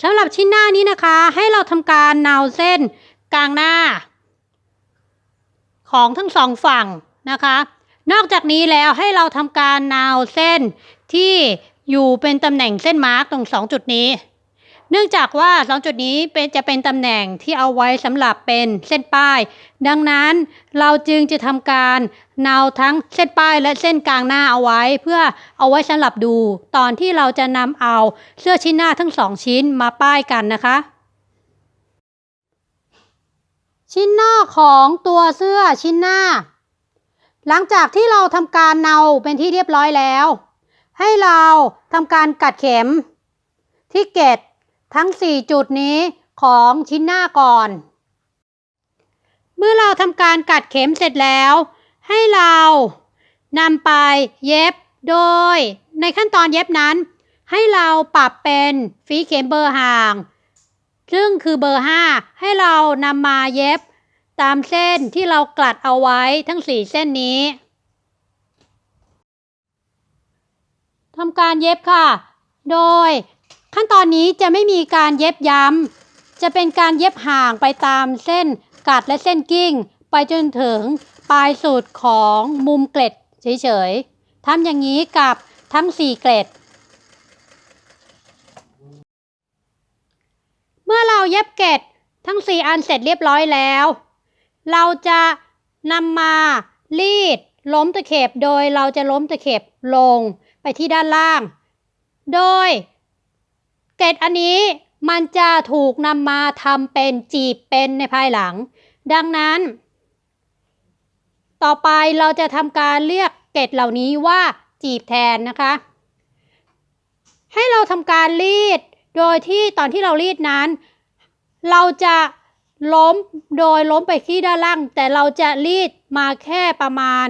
สำหรับชิ้นหน้านี้นะคะ ให้เราทำการนาวเส้นกลางหน้า ของทั้งสองฝั่งนะคะ นอกจากนี้แล้วให้เราทำการนาวเส้นที่อยู่เป็นตำแหน่งเส้นมาร์กตรงสองจุดนี้ เนื่องจากว่าสองจุดนี้เป็นจะเป็นตำแหน่งที่เอาไว้สำหรับเป็นเส้นป้าย ดังนั้นเราจึงจะทำการนาวทั้งเส้นป้ายและเส้นกลางหน้าเอาไว้ เพื่อเอาไว้สำหรับดู ตอนที่เราจะนำเอาเสื้อชิ้นหน้าทั้งสองชิ้นมาป้ายกันนะคะ ชิ้นนอกของตัวเสื้อชิ้นหน้า หลังจากที่เราทำการเนาเป็นที่เรียบร้อยแล้ว ให้เราทำการกัดเข็มที่เกต ทั้ง 4 จุดนี้ของชิ้นหน้าก่อน เมื่อเราทำการกัดเข็มเสร็จแล้ว ให้เรานำไปเย็บโดย ในขั้นตอนเย็บนั้น ให้เราปรับเป็นฝีเข็มเบอร์ห่าง ซึ่งคือเบอร์ 5 ให้เรานำมาเย็บตามเส้นที่เรากลัดเอาไว้ทั้ง 4 เส้นนี้ทำการเย็บค่ะ โดย ขั้นตอนนี้จะไม่มีการเย็บย้ำ จะเป็นการเย็บห่างไปตามเส้นกัดและเส้นกิ้ง ไปจนถึงปลายสุดของมุมเกล็ดเฉยๆทำอย่างนี้กับทั้ง 4 เกล็ด เมื่อเราเย็บเกล็ดทั้ง 4 อันเสร็จเรียบร้อยแล้ว เราจะนำมารีดล้มตะเข็บโดยเราจะล้มตะเข็บลงไปที่ด้านล่าง โดย กล็ดอันนี้มันจะถูกนำมาทำเป็นจีบเป็นในภายหลัง ดังนั้น ต่อไปเราจะทำการเรียกเกล็ดเหล่านี้ว่าจีบแทนนะคะ ให้เราทำการรีด โดยที่ตอนที่เรารีดนั้น เราจะล้มโดยล้มไปที่ด้านล่าง แต่เราจะรีดมาแค่ประมาณ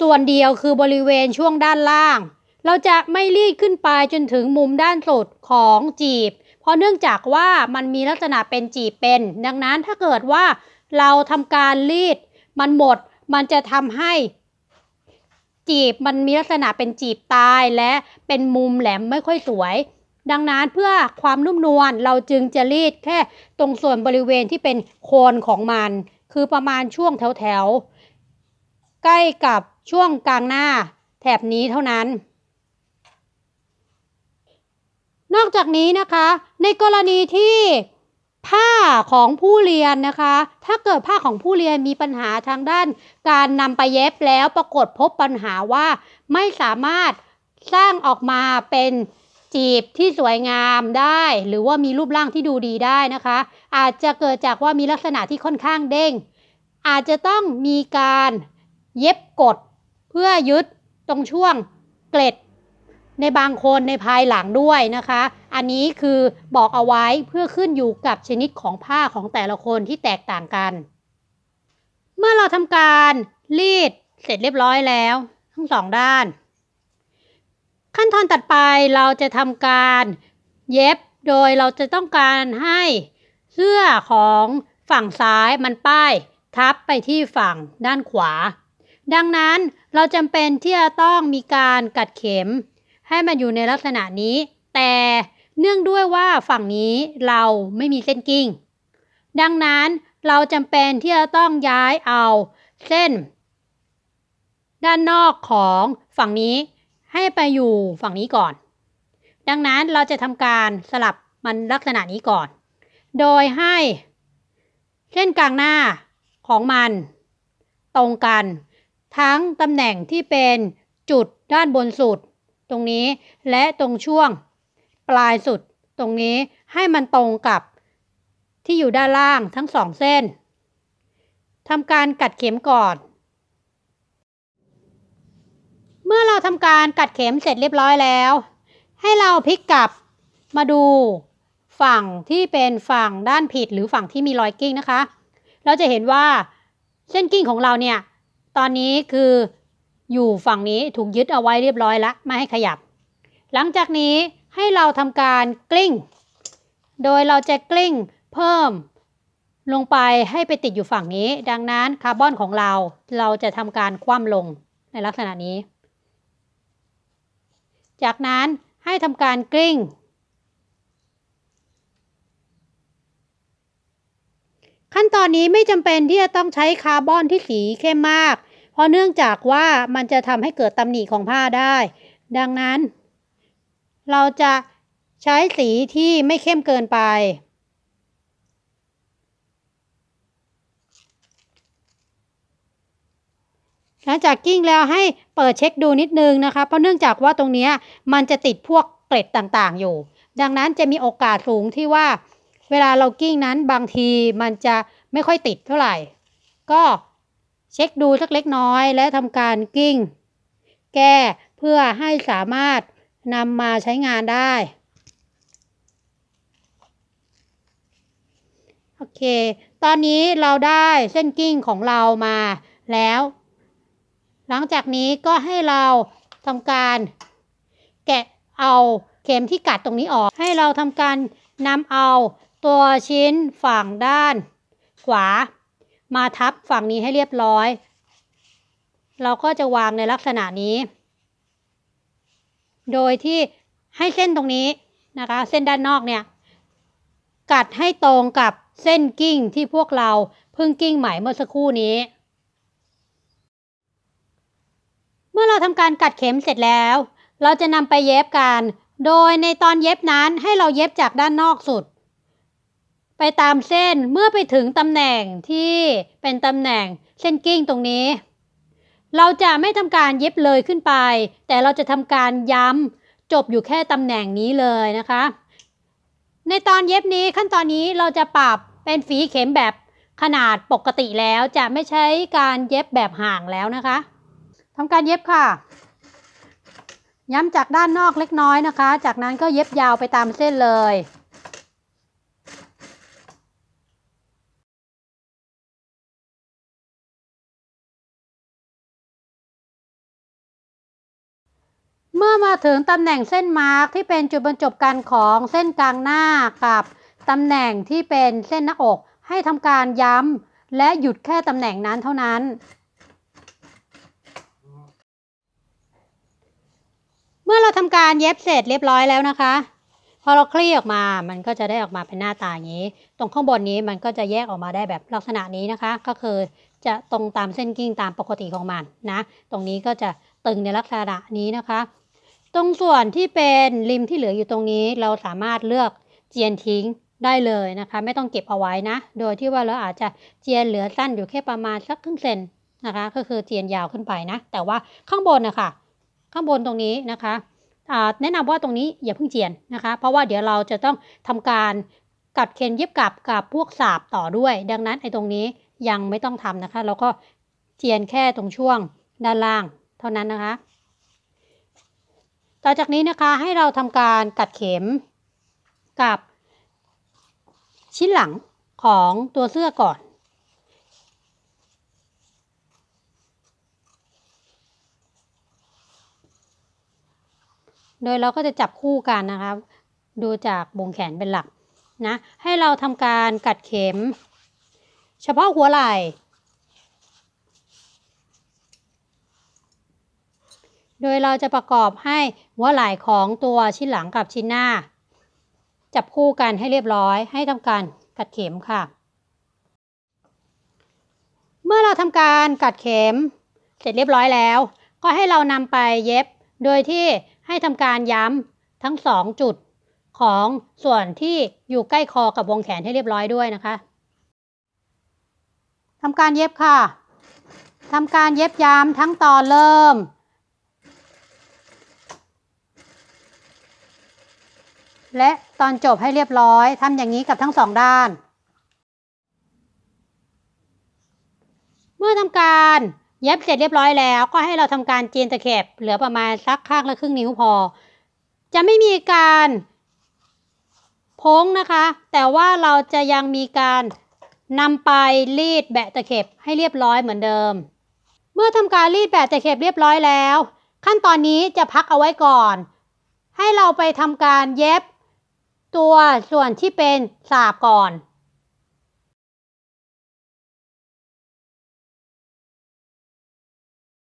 ส่วนเดียวคือบริเวณช่วงด้านล่าง เราจะไม่รีดขึ้นไปจนถึงมุมด้านสุดของจีบ เพราะเนื่องจากว่ามันมีลักษณะเป็นจีบเป็น ดังนั้นถ้าเกิดว่าเราทำการรีด มันหมดมันจะทำให้จีบมันมีลักษณะเป็นจีบตายและเป็นมุมแหลมไม่ค่อยสวย ดังนั้นเพื่อความนุ่มนวลเราจึงจะรีดแค่ตรงส่วนบริเวณที่เป็นโคนของมัน คือประมาณช่วงแถวๆ ใกล้กับช่วงกลางหน้าแถบนี้เท่านั้น นอกจากนี้นะคะ ในกรณีที่ผ้าของผู้เรียนนะคะ ถ้าเกิดผ้าของผู้เรียนมีปัญหาทางด้าน การนำไปเย็บแล้วปรากฏพบปัญหาว่าไม่สามารถสร้างออกมาเป็นจีบที่สวยงามได้ หรือว่ามีรูปร่างที่ดูดีได้นะคะ อาจจะเกิดจากว่ามีลักษณะที่ค่อนข้างเด้ง อาจจะต้องมีการเย็บกดเพื่อยึดตรงช่วงเกล็ด ในบางคนในภายหลังด้วยนะคะ อันนี้คือบอกเอาไว้เพื่อขึ้นอยู่กับชนิดของผ้าของแต่ละคนที่แตกต่างกัน เมื่อเราทำการรีดเสร็จเรียบร้อยแล้ว ทั้งสองด้าน ขั้นตอนตัดไปเราจะทำการเย็บโดยเราจะต้องการให้เสื้อของฝั่งซ้ายมันป้ายทับไปที่ฝั่งด้านขวา ดังนั้นเราจำเป็นที่จะต้องมีการกัดเข็ม ให้มันอยู่ในลักษณะนี้ แต่เนื่องด้วยว่าฝั่งนี้เราไม่มีเส้นกิ้ง ดังนั้นเราจำเป็นที่จะต้องย้ายเอาเส้น ด้านนอกของฝั่งนี้ให้ไปอยู่ฝั่งนี้ก่อน ดังนั้นเราจะทำการสลับมันลักษณะนี้ก่อน โดยให้เส้นกลางหน้าของมัน ตรงกัน ทั้งตำแหน่งที่เป็นจุดด้านบนสุด ตรงนี้ และตรงช่วงปลายสุดตรงนี้ให้มันตรงกับที่อยู่ด้านล่างทั้งสองเส้นทำการกัดเข็มก่อน เมื่อเราทำการกัดเข็มเสร็จเรียบร้อยแล้ว ให้เราพลิกกลับมาดูฝั่งที่เป็นฝั่งด้านผิดหรือฝั่งที่มีรอยกิ้งนะคะ เราจะเห็นว่าเส้นกิ้งของเราเนี่ย ตอนนี้คือ อยู่ฝั่งนี้ถูกยึดเอาไว้เรียบร้อยละไม่ให้ขยับ หลังจากนี้ให้เราทำการกลิ้ง โดยเราจะกลิ้งเพิ่ม ลงไปให้ไปติดอยู่ฝั่งนี้ ดังนั้นคาร์บอนของเราเราจะทำการคว่ำลงในลักษณะนี้ จากนั้นให้ทำการกลิ้ง ขั้นตอนนี้ไม่จำเป็นที่จะต้องใช้คาร์บอนที่สีเข้มมาก ราะเนื่องจากว่ามันจะทำให้เกิดตำหนิของผ้าได้ ดังนั้น เราจะใช้สีที่ไม่เข้มเกินไปหลังจากกิ้งแล้วให้เปิดเช็คดูนิดนึงนะคะ เพราะเนื่องจากว่าตรงนี้มันจะติดพวกเกล็ดต่างๆอยู่ ดังนั้นจะมีโอกาสสูงที่ว่า เวลาเรากิ้งนั้นบางทีมันจะไม่ค่อยติดเท่าไหร่ ก็ เช็คดูสักเล็กน้อยและทำการกิ้ง แก้เพื่อให้สามารถนำมาใช้งานได้ โอเค ตอนนี้เราได้เส้นกิ้งของเรามาแล้ว หลังจากนี้ก็ให้เราทำการแกะเอาเข็มที่กัดตรงนี้ออก ให้เราทำการนำเอาตัวชิ้นฝั่งด้านขวา มาทับฝั่งนี้ให้เรียบร้อย เราก็จะวางในลักษณะนี้ โดยที่ให้เส้นตรงนี้นะคะ เส้นด้านนอกเนี่ย กัดให้ตรงกับเส้นกิ้งที่พวกเราเพิ่งกิ้งใหม่เมื่อสักครู่นี้ เมื่อเราทำการกัดเข็มเสร็จแล้ว เราจะนำไปเย็บกัน โดยในตอนเย็บนั้นให้เราเย็บจากด้านนอกสุด ไปตามเส้นเมื่อไปถึงตำแหน่งที่เป็นตำแหน่งเส้นกิ้งตรงนี้ เราจะไม่ทำการเย็บเลยขึ้นไป แต่เราจะทำการย้ำจบอยู่แค่ตำแหน่งนี้เลยนะคะ ในตอนเย็บนี้ขั้นตอนนี้เราจะปรับเป็นฝีเข็มแบบขนาดปกติแล้วจะไม่ใช้การเย็บแบบห่างแล้วนะคะทำการเย็บค่ะ ย้ำจากด้านนอกเล็กน้อยนะคะ จากนั้นก็เย็บยาวไปตามเส้นเลย เมื่อมาถึงตำแหน่งเส้นมาร์กที่เป็นจุดบรรจบกันของเส้นกลางหน้ากับตำแหน่งที่เป็นเส้นหน้าอก ให้ทำการย้ำและหยุดแค่ตำแหน่งนั้นเท่านั้น เมื่อเราทำการเย็บเสร็จเรียบร้อยแล้วนะคะ พอเราคลี่ออกมามันก็จะได้ออกมาเป็นหน้าตาอย่างนี้ ตรงข้างบนนี้มันก็จะแยกออกมาได้แบบลักษณะนี้นะคะ ก็คือจะตรงตามเส้นกิ้งตามปกติของมันนะ ตรงนี้ก็จะตึงในลักษณะนี้นะคะ ตรงส่วนที่เป็นริมที่เหลืออยู่ตรงนี้ เราสามารถเลือกเจียนทิ้งได้เลยนะคะ ไม่ต้องเก็บเอาไว้นะ โดยที่ว่าเราอาจจะเจียนเหลือสั้นอยู่แค่ประมาณสักครึ่งเซนนะคะ ก็คือเจียนยาวขึ้นไปนะ แต่ว่าข้างบนนะคะข้างบนตรงนี้นะคะแนะนำว่าตรงนี้อย่าเพิ่งเจียนนะคะ เพราะว่าเดี๋ยวเราจะต้องทำการกัดเข็นเย็บกลับกับพวกสาบต่อด้วย ดังนั้นไอ้ตรงนี้ยังไม่ต้องทำนะคะแล้วก็เจียนแค่ตรงช่วงด้านล่างเท่านั้นนะคะ ต่อจากนี้นะคะให้เราทำการกัดเข็มกับชิ้นหลังของตัวเสื้อก่อน โดยเราก็จะจับคู่กันนะคะดูจากบงแขนเป็นหลักนะ ให้เราทำการกัดเข็ม เฉพาะหัวไหล่ โดยเราจะประกอบให้หัวไหล่ของตัวชิ้นหลังกับชิ้นหน้า จับคู่กันให้เรียบร้อยให้ทำการกัดเข็มค่ะ เมื่อเราทำการกัดเข็ม เสร็จเรียบร้อยแล้ว ก็ให้เรานำไปเย็บ โดยที่ให้ทำการย้ำทั้งสองจุดของส่วนที่อยู่ใกล้คอกับวงแขนให้เรียบร้อยด้วยนะคะทำการเย็บค่ะทำการเย็บย้ำทั้งตอนเริ่ม และตอนจบให้เรียบร้อยทำอย่างนี้กับทั้งสองด้าน เมื่อทำการเย็บเสร็จเรียบร้อยแล้ว ก็ให้เราทำการจีนตะเข็บเหลือประมาณสักข้างละครึ่งนิ้วพอ จะไม่มีการโพ้งนะคะ แต่ว่าเราจะยังมีการนำไปรีดแบะตะเข็บให้เรียบร้อยเหมือนเดิม เมื่อทำการรีดแบะตะเข็บเรียบร้อยแล้ว ขั้นตอนนี้จะพักเอาไว้ก่อน ให้เราไปทำการเย็บ ตัวส่วนที่เป็นสาบก่อน